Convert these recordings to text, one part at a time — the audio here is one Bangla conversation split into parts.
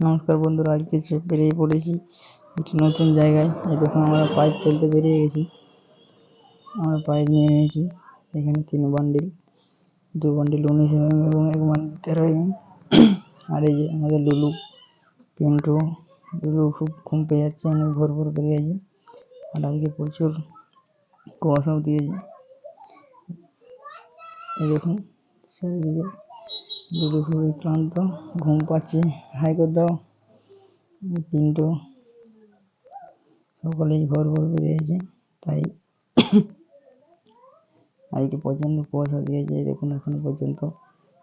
নমস্কার বন্ধুরা, আজকে বেরিয়ে পড়েছি একটি নতুন জায়গায়। এই দেখুন, আমরা পাইপ ফেলতে বেরিয়ে গেছি। আমরা পাইপ নিয়ে নিয়েছি। এখানে তিন বান্ডিল দু বান্ডিল উনিশ এম এম এবং এক বান্ডিল তেরো এম এম আর এই যে আমাদের লুলু, পিন্টু, লুলু খুব ঘুম পেয়ে যাচ্ছে, অনেক ভোর ভোর পেয়ে গেছে। আর আজকে প্রচুর কুয়াশাও দিয়েছে। এই দেখুন, চারিদিকে লুলু খুবই ক্লান্ত, ঘুম পাচ্ছে, হাই করে দাও। পিন্টু সকলেই ভোর ভোর বেরিয়েছে তাই আজকে প্রচণ্ড কুয়াশা দিয়েছে, দেখুন এখনও পর্যন্ত।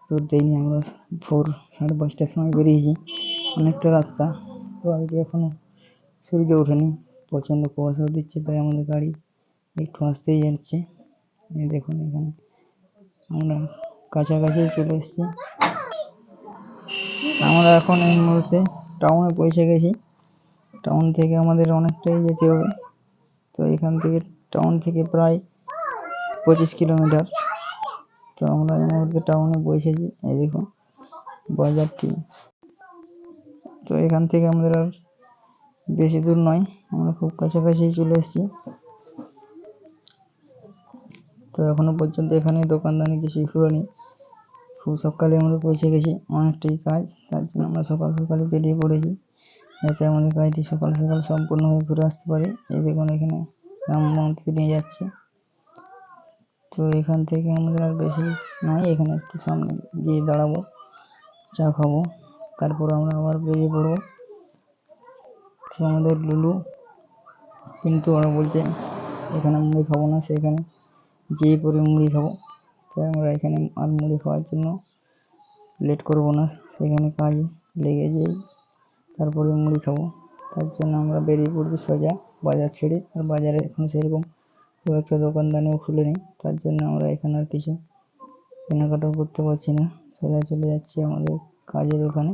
রোদ দেয়নি, আমরা ভোর সাড়ে পাঁচটার সময় বেরিয়েছি, অনেকটা রাস্তা। তো আজকে এখনও সূর্য ওঠেনি, প্রচণ্ড কুয়াশাও দিচ্ছে, তাই আমাদের গাড়ি একটু আসতেই যাচ্ছে। দেখুন এখানে আমরা কাছাকাছি চলে এসেছি। আমরা এখন এই মুহূর্তে টাউনে পৌঁছে গেছি। টাউন থেকে আমাদের অনেকটাই যেতে হবে। তো এখান থেকে টাউন থেকে প্রায় পঁচিশ কিলোমিটার। তো আমরা এই মুহূর্তে টাউনে পৌঁছেছি। এই দেখুন বাজারটি তো এখান থেকে আমাদের আর বেশি দূর নয়। আমরা খুব কাছাকাছি চলে এসেছি। তো এখনও পর্যন্ত এখানে দোকানদানি কিছুই খুব সকালে আমরা পৌঁছে গেছি, অনেকটাই কাজ, তার জন্য আমরা সকাল সকালে বেরিয়ে পড়েছি। যাতে আমাদের কাজটি সকাল সকাল সম্পূর্ণ হয়ে ঘুরে আসতে পারি। এই দেখুন এখানে রাম মন্দির নিয়ে যাচ্ছে। তো এখান থেকে আমাদের আর বেশি নয়, এখানে একটু সামনে গিয়ে দাঁড়াবো, চা খাব, তারপর আমরা আবার বেরিয়ে পড়ব। তো আমাদের লুলু কিন্তু ওরা বলছে, এখানে মুড়ি খাব না, সেখানে। যেয়ে পরে মুড়ি খাব, তাই আমরা এখানে আর মুড়ি খাওয়ার জন্য লেট করব না। সেখানে কাজে লেগে যেই তারপরে মুড়ি খাব। তার জন্য আমরা বেরিয়ে পড়ছি সোজা বাজার ছেড়ে। আর বাজারে এখন সেরকম খুব একটা দোকানদানিও খুলেনি তার জন্য আমরা এখানে আর কিছু কেনাকাটাও করতে পারছি না। সোজা চলে যাচ্ছি আমাদের কাজের ওখানে।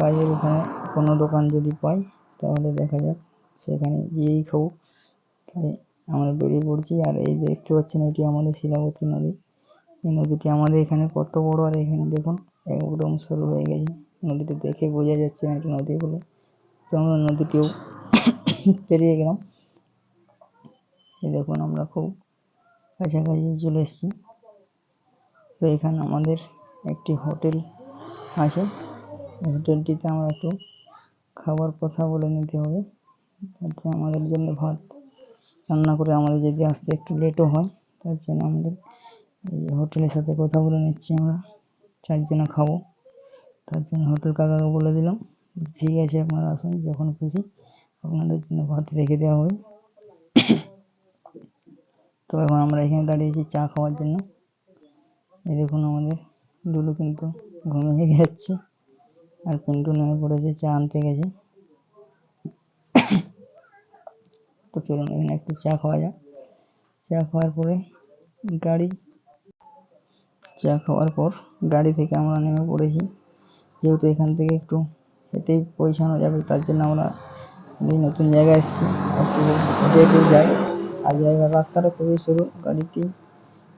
কাজের ওখানে কোনো দোকান যদি পাই, তাহলে দেখা যাক সেখানে গিয়েই খাব। তাই আমরা বেরিয়ে পড়ছি। আর এই দেখতে পাচ্ছেন, এটি আমাদের শিলাবতী নদী। এই নদীটি আমাদের এখানে কত বড়, আর এখানে দেখুন, একদম সরু হয়ে গেছে। নদীটি দেখে বোঝা যাচ্ছে না এটা নদী বলে তো আমরা নদীটিও পেরিয়ে গেলাম। এই দেখুন, আমরা খুব কাছাকাছি চলে এসেছি। তো এখানে আমাদের একটি হোটেল আছে। হোটেলটিতে আমরা একটু খাবার কথা বলে নিতে হবে। আমাদের জন্য ভাত রান্না করে আমাদের যদি আসতে একটু লেটও হয়, তার জন্য আমাদের এই হোটেলের সাথে কথা বলে নিচ্ছি আমরা। চারজনে খাব। তার জন্য হোটেল কাকাকে বলে দিলাম, ঠিক আছে আপনারা আসুন, যখন খুশি আপনাদের জন্য ভাত রেখে দেওয়া হবে। তো এখন আমরা এখানে দাঁড়িয়েছি চা খাওয়ার জন্য। এই দেখুন আমাদের লুলু কিন্তু ঘুমিয়ে যাচ্ছে আর পিন্টু নেমে পড়েছে, চা আনতে গেছে তো চলুন এখানে একটু চা খাওয়া যাক। চা খাওয়ার পরে গাড়ি, চা খাওয়ার পর গাড়ি থেকে আমরা নেমে পড়েছি। যেহেতু এখান থেকে একটু হেঁটেই পৌঁছানো যাবে, তার জন্য আমরা এই নতুন জায়গায় এসেছি। একটু হেঁটে হেঁটেই যাই। আর জায়গার রাস্তাটা খুবই সরু, গাড়িটি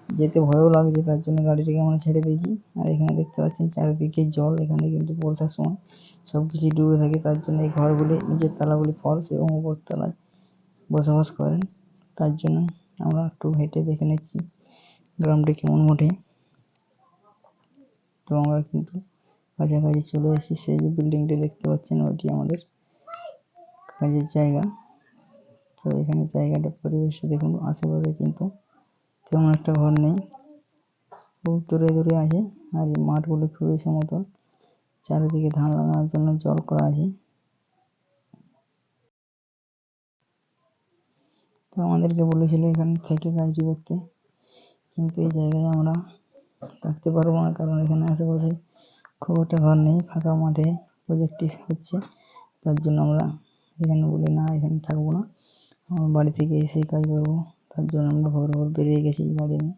যেতে ভয়ও লাগছে, তার জন্য গাড়িটিকে আমরা ছেড়ে দিয়েছি। আর এখানে দেখতে পাচ্ছেন চারিদিকে জল, এখানে কিন্তু বর্ষার সময় সব কিছুই ডুবে থাকে, তার জন্য এই ঘরগুলি, নিচের তলাগুলি ফলস এবং উপর তলায় বসবাস করেন, তার জন্য আমরা একটু হেঁটে দেখে নিচ্ছি গ্রামটি কেমন ওঠে তো আমরা কিন্তু কাছাকাছি চলে এসেছি, সেই যে বিল্ডিংটি দেখতে পাচ্ছেন ওইটি আমাদের কাজের জায়গা। তো এখানে জায়গাটা পরিবেশে দেখুন, আশেপাশে কিন্তু তেমন একটা ঘর নেই। খুব দূরে দূরে আছে আর এই মাঠগুলো খুবই সমতল। চারিদিকে ধান লাগানোর জন্য জল করা আছে। আমাদেরকে বলেছিল এখানে থেকে কাজটি করতে। কিন্তু এই জায়গায় আমরা থাকতে পারব না, কারণ এখানে আশেপাশে খুব একটা ঘর নেই, ফাঁকা মাঠে প্রজেক্টটি হচ্ছে। তার জন্য আমরা এখানে বলি, না, এখানে থাকব না। আমার বাড়ি থেকে এসেই কাজ করব। তার জন্য আমরা ভোর ভোর বেরিয়ে গেছি গাড়ি নিয়ে।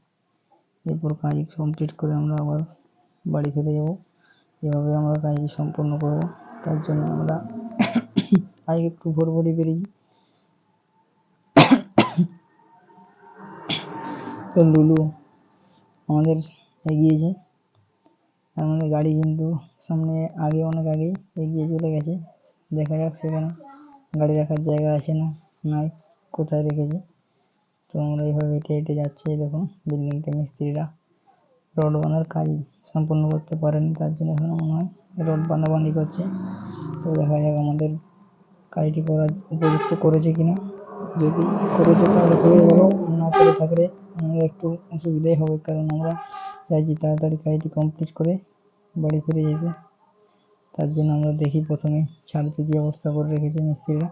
এরপর কাজ কমপ্লিট করে আমরা আবার বাড়ি ফিরে যাব। এভাবে আমরা কাজটি সম্পন্ন করব। তার জন্য আমরা আজকে একটু ভোর ভোরই বেরিয়েছি লুলু আমাদের এগিয়েছে আমাদের গাড়ি কিন্তু সামনে আগে অনেক আগেই এগিয়ে চলে গেছে। দেখা যাক সেখানে গাড়ি রাখার জায়গা আছে না নাই, কোথায় রেখেছে। তো আমরা এইভাবে হেঁটে হেঁটে যাচ্ছি দেখুন, বিল্ডিংটা মিস্ত্রিরা রড বাঁধার কাজ সম্পূর্ণ করতে পারেনি, তার জন্য এখন মনে হয় রড বাঁধাবাঁধি করছে। তো দেখা যাক আমাদের কাজটি করার উপযুক্ত করেছে কিনা। যদি করে করেছে তাহলে খুবই ভালো না করে থাকলে আমাদের একটু অসুবিধাই হবে, কারণ আমরা চাইছি তাড়াতাড়ি কাজটি কমপ্লিট করে বাড়ি ফিরে যেতে। তার জন্য আমরা দেখি প্রথমে ছাদটি কী অবস্থা করে রেখেছে মিস্ত্রিরা।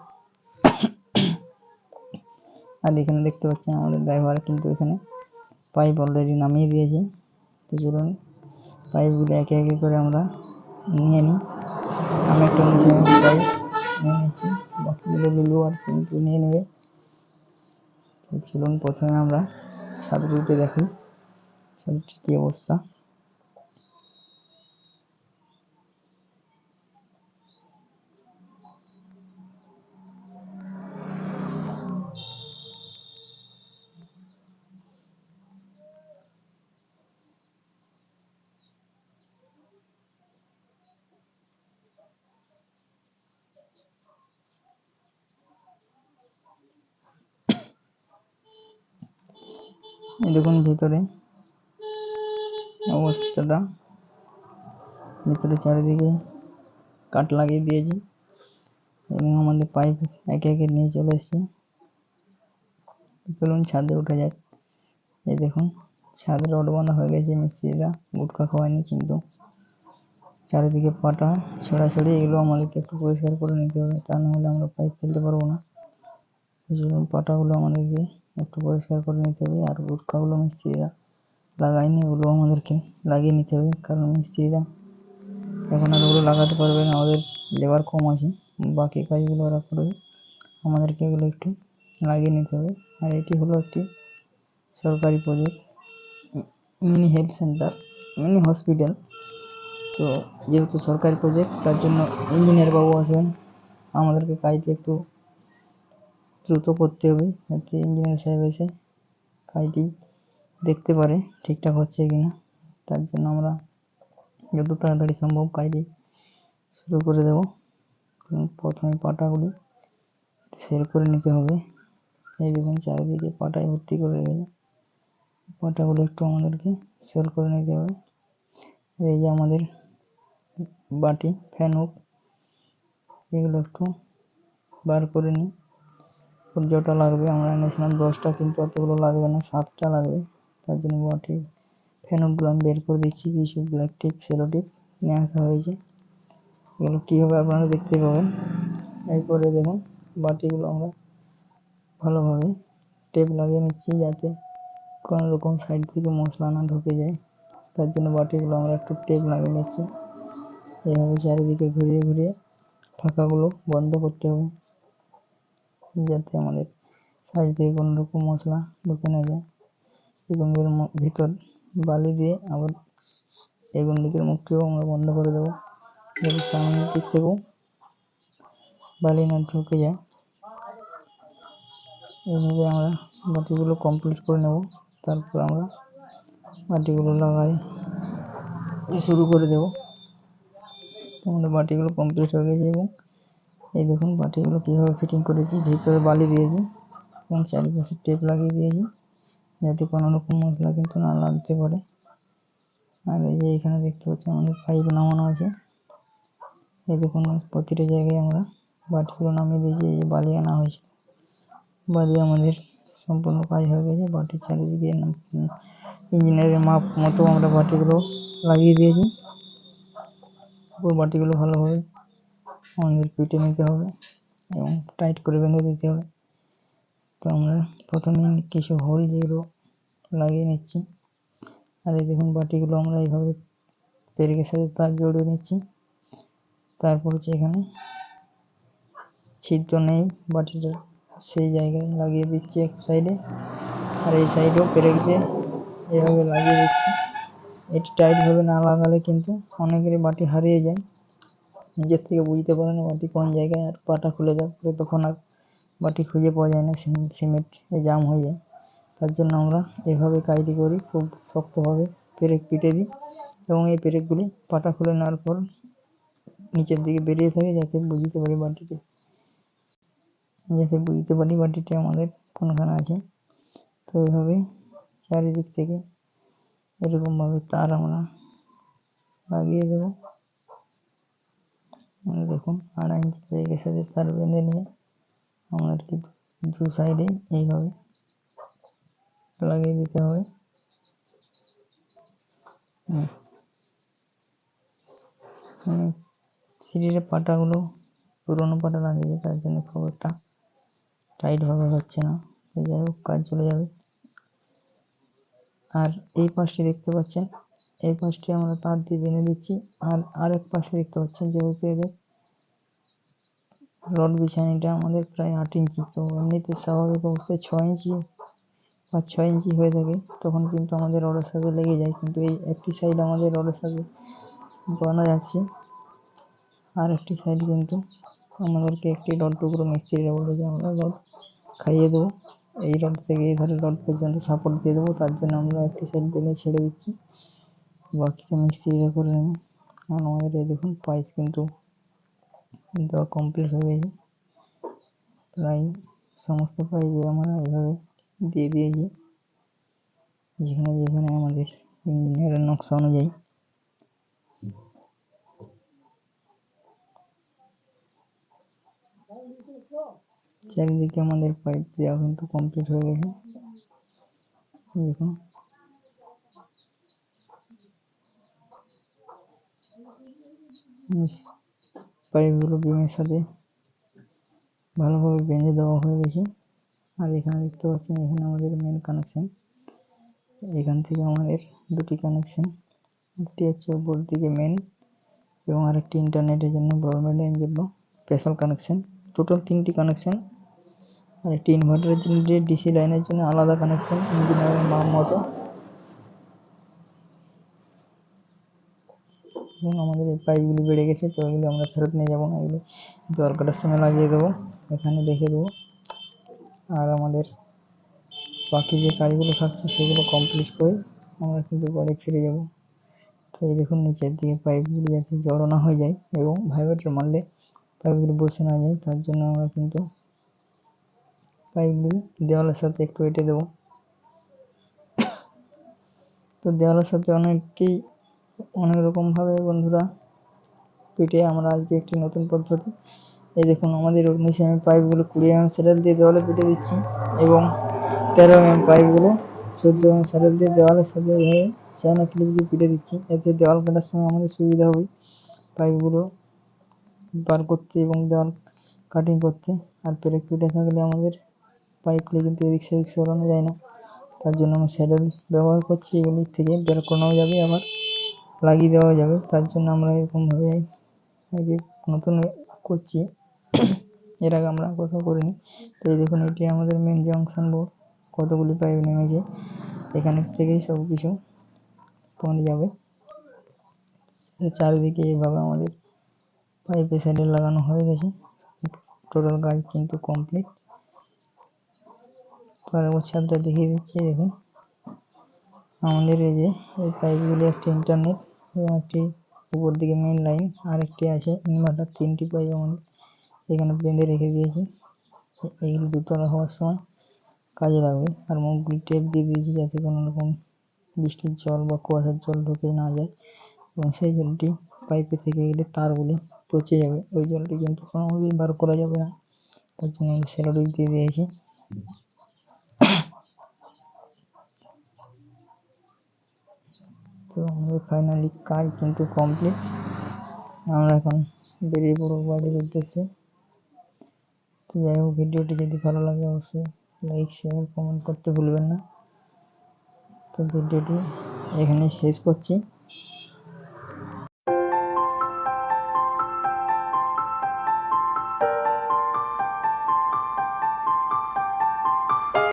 আর এখানে দেখতে পাচ্ছেন আমাদের ড্রাইভার কিন্তু এখানে পাইপ অলরেডি নামিয়ে দিয়েছে। তো চলুন পাইপগুলো একে একে করে আমরা নিয়ে নিই। আমি একটা নিচে পাইপ নিয়ে নিচ্ছি। বাকিগুলো লুলু আর কিন্তু নিয়ে নেবে। চলুন প্রথমে আমরা ছাদে উঠে দেখি। ছাদটির কী অবস্থা? এই দেখুন ভিতরে অবস্থাটা। ভিতরে চারিদিকে কাঠ লাগিয়ে দিয়েছি এবং আমাদের পাইপ একে একে নিয়ে চলে এসেছে। চলুন ছাদে উঠে যাক এই দেখুন, ছাদে রড বাঁধা হয়ে গেছে, মিস্ত্রিরা গুটকা খাওয়ায়নি কিন্তু। চারিদিকে পাটা ছড়াছড়ি, এগুলো আমাদেরকে একটু পরিষ্কার করে নিতে হবে, তা নাহলে আমরা পাইপ ফেলতে পারব না। পাটাগুলো আমাদেরকে একটু পরিষ্কার করে নিতে হবে আর গুটকাগুলো মিস্ত্রিরা লাগায়নি ওগুলো আমাদেরকে লাগিয়ে নিতে হবে কারণ মিস্ত্রিরা এখন আর ওগুলো লাগাতে পারবে না, ওদের লেবার কম আছে। বাকি কাজগুলো ওরা করবে, আমাদেরকে এগুলো একটু লাগিয়ে নিতে হবে। আর এটি হলো একটি সরকারি project mini health centre mini hospital তো যেহেতু সরকারি প্রজেক্ট তার জন্য ইঞ্জিনিয়ার বাবু আসবেন, আমাদেরকে কাজটি একটু দ্রুত করতে হবে যাতে ইঞ্জিনিয়ার সাহেব এসে কাজটি দেখতে পারে ঠিকঠাক হচ্ছে কি না তার জন্য আমরা যত তাড়াতাড়ি সম্ভব কাজটি শুরু করে দেবো। প্রথমে পাটাগুলি সেল করে নিতে হবে। এই দেখুন চারিদিকে পাটায় ভর্তি করে রেখেছে পাটাগুলো একটু আমাদেরকে সেল করে নিতে হবে। এই যে আমাদের বাটি, ফ্যান, হোক, এগুলো একটু বার করে নিই। যটা লাগবে, আমরা এনেছিলাম দশটা, কিন্তু অতগুলো লাগবে না, সাতটা লাগবে। তার জন্য বাটি ফ্যানগুলো আমি বের করে দিচ্ছি, কিছু ব্ল্যাক টিপ সেলো টিপ নিয়ে আসা হয়েছে। এগুলো কীভাবে আপনারা দেখতে পাবেন? এরপরে দেখুন, বাটিগুলো আমরা ভালোভাবে টেপ লাগিয়ে নিচ্ছি যাতে কোনো রকম সাইড থেকে মশলা না ঢুকে যায়। তার জন্য বাটিগুলো আমরা একটু টেপ লাগিয়ে নিচ্ছি। এইভাবে চারিদিকে ঘুরিয়ে ঘুরিয়ে ফাঁকাগুলো বন্ধ করতে হবে। যাতে আমাদের সাইড থেকে কোনো রকম মশলা ঢুকে না যায়। এবং এর ভিতর বালি দিয়ে আবার এগুন দিকের মুখটিও আমরা বন্ধ করে দেবো। যাতে সামনের দিক থেকেও বালি না ঢুকে যায়। এইভাবে আমরা বাটিগুলো কমপ্লিট করে নেব। তারপর আমরা বাটিগুলো লাগাই। শুরু করে দেব। আমাদের বাটিগুলো কমপ্লিট হয়ে গেছে এবং এই দেখুন বাটিগুলো কীভাবে ফিটিং করেছি, ভিতরে বালি দিয়েছি এবং চারিপাশে টেপ লাগিয়ে দিয়েছি যাতে কোনো রকম মশলা কিন্তু না লাগতে পারে। আর এই যে এখানে দেখতে পাচ্ছি আমাদের পাইপ নামানো আছে। এই দেখুন প্রতিটা জায়গায় আমরা বাটিগুলো নামিয়ে দিয়েছি, এই যে বালি আনা হয়েছে। বালি আমাদের সম্পূর্ণ কাজ হয়ে গেছে বাটির চারিদিকে ইঞ্জিনিয়ারের মাপ মতো আমরা বাটিগুলো লাগিয়ে দিয়েছি। বাটিগুলো ভালোভাবে আমাদের পিটে নিতে হবে এবং টাইট করে বেঁধে দিতে হবে। তো আমরা প্রথমে কিছু হোল যেগুলো লাগিয়ে নিচ্ছি। আর এই দেখুন বাটিগুলো আমরা এইভাবে পেরেকের সাথে তার জড়িয়ে নিচ্ছি। তারপর হচ্ছে এখানে ছিদ্র নেই বাটিটা, সেই জায়গায় লাগিয়ে দিচ্ছি এক সাইডে আর এই সাইডেও পেরেক দিয়ে এভাবে লাগিয়ে দিচ্ছি। এটি টাইটভাবে না লাগালে কিন্তু অনেকেরই বাটি হারিয়ে যায়। নিজের থেকে বুঝতে পারে না বাটি কোন জায়গায়, আর পাটা খুলে যায় তখন আর বাটি খুঁজে পাওয়া যায় না সিমেন্ট জাম হয়ে যায়। তার জন্য আমরা এভাবে কাজটি করি, খুব শক্তভাবে পেরেক পিটে দিই এবং এই পেরেকগুলি পাটা খুলে নেওয়ার পর নিচের দিকে বেরিয়ে থাকে যাতে বুঝতে পারি বাটিতে যাতে বুঝতে পারি বাটিটি আমাদের কোনখানে আছে। তো এইভাবে চারিদিক থেকে এরকমভাবে তার আমরা লাগিয়ে দেবো। এই দেখুন আড়াই ইঞ্চি ব্যাগের সাথে তার বেঁধে নিয়ে। আমাদেরকে দু সাইডে এইভাবে লাগিয়ে দিতে হবে। মানে সিঁড়ির পাটাগুলো, পুরোনো পাটা লাগিয়েছে, তার জন্য খুব একটা টাইটভাবে হচ্ছে না। যাই হোক, কাজ চলে যাবে। আর এই পাশটি দেখতে পাচ্ছেন এই পাশটি আমরা তার দিয়ে বেঁধে দিচ্ছি। আর আরেক পাশে দেখতে পাচ্ছেন যেহেতু এদের রড বিছানিটা আমাদের প্রায় আট ইঞ্চি। তো এমনিতে স্বাভাবিক অবস্থায় ছয় ইঞ্চি বা ছয় ইঞ্চি হয়ে থাকে, তখন কিন্তু আমাদের রডের সাথে লেগে যায়। কিন্তু এই একটি সাইড আমাদের রডের সাথে বানা যাচ্ছে, আর একটি সাইড কিন্তু আমাদেরকে একটি রড টুকরো মিস্ত্রিরা বলে যে আমরা রড খাইয়ে দেবো। এই রড থেকে এই ধারে রড পর্যন্ত সাপোর্ট দিয়ে দেবো, তার জন্য আমরা একটি সাইড বেঁধে ছেড়ে দিচ্ছি। বাকিটা মিস্ত্রিরা করে নেবে। আর আমাদের এই দেখুন পাইপ কিন্তু দেওয়া কমপ্লিট হয়ে গেছে। প্রায় সমস্ত পাইপে আমরা এইভাবে দিয়ে দিয়েছি। যেখানে যেখানে আমাদের ইঞ্জিনিয়ারের নকশা অনুযায়ী। চারিদিকে আমাদের পাইপ দেওয়া কিন্তু কমপ্লিট হয়ে গেছে। দেখুন। পাইপগুলো বিমের সাথে ভালোভাবে বেঁধে দেওয়া হয়ে গেছে। আর এখানে দেখতে পাচ্ছেন, এখানে আমাদের মেন কানেকশন এখান থেকে আমাদের দুটি কানেকশন একটি হচ্ছে উপর দিকে মেন এবং আরেকটি ইন্টারনেটের জন্য ব্রডব্যান্ডের জন্য স্পেশাল কানেকশন টোটাল তিনটি কানেকশন আর একটি ইনভার্টারের জন্য ডিসি লাইনের জন্য আলাদা কানেকশন ইঞ্জিনিয়ারের মতো। এবং আমাদের এই পাইপগুলি বেড়ে গেছে, তো এগুলো আমরা ফেরত নিয়ে যাব, না এগুলো জল কাটার সময় লাগিয়ে দেবো, এখানে রেখে দেবো। আর আমাদের বাকি যে কাজগুলো থাকছে, সেগুলো কমপ্লিট করে আমরা কিন্তু বাড়ি ফিরে যাব। তো এই দেখুন, নিচের দিকে পাইপগুলি যাতে জড়ো না হয়ে যায় এবং ভাইব্রেটর মারলে পাইপগুলি বসে না যায়, তার জন্য আমরা কিন্তু পাইপগুলি দেওয়ালের সাথে একটু এঁটে দেবো। তো দেওয়ালের সাথে অনেককেই অনেক রকমভাবে বন্ধুরা পিটে আমরা আজকে একটি নতুন পদ্ধতি। এই দেখুন, আমাদের উনিশ এম পাইপগুলো কুড়ি এম স্যারেল দিয়ে দেওয়ালে পিটে দিচ্ছি এবং তেরো এম পাইপগুলো চোদ্দ এম স্যারেল দিয়ে দেওয়ালের সাথে এভাবে চায়না ক্লিপ দিয়ে পিটে দিচ্ছি। এতে দেওয়াল কাটার সময় আমাদের সুবিধা হবে পাইপগুলো বার করতে এবং দেওয়াল কাটিং করতে। আর পেরেক পিটে থাকলে আমাদের পাইপগুলো কিন্তু এদিক সেদিক সরানো যায় না। তার জন্য আমরা স্যারেল ব্যবহার করছি এগুলির থেকে বের করানো যাবে আবার। লাগিয়ে দেওয়া যাবে। তার জন্য আমরা এরকমভাবে নতুন করছি, এর আগে আমরা কোথাও করিনি। তো এই দেখুন, এটি আমাদের মেন জাংশন বোর্ড কতগুলি পাইপ নেমেছে, এখানের থেকেই সব কিছু পৌঁছে যাবে। চারিদিকে এইভাবে আমাদের পাইপের সাইডে লাগানো হয়ে গেছে। টোটাল কাজ কিন্তু কমপ্লিট পরের ছাদটা দেখিয়ে দিচ্ছি, দেখুন। আমাদের এই যে, এই পাইপগুলি একটি ইন্টারনেট এবং একটি উপর দিকে মেন লাইন আর একটি আছে ইনভার্টার তিনটি পাইপ আমাদের এখানে বেঁধে রেখে দিয়েছি। এইগুলো দুতলা হওয়ার সময় কাজে লাগবে। আর মুখগুলি টেপ দিয়ে দিয়েছি যাতে কোনো রকম বৃষ্টির জল বা কুয়াশার জল ঢুকে না যায়। এবং সেই জলটি পাইপে থেকে গেলে তারগুলি পচে যাবে। ওই জলটি কিন্তু কোনোভাবেই বার করা যাবে না। তার জন্য আমি সেলোডিপ দিয়ে দিয়েছি। তো আমাদের ফাইনালি কাজ কিন্তু কমপ্লিট আমরা এখন বেরিয়ে পড়ব বাড়ির উদ্দেশ্যে। তো যাই হোক, ভিডিওটি যদি ভালো লাগে অবশ্যই লাইক শেয়ার কমেন্ট করতে ভুলবেন না। তো ভিডিওটি এখানে শেষ করছি।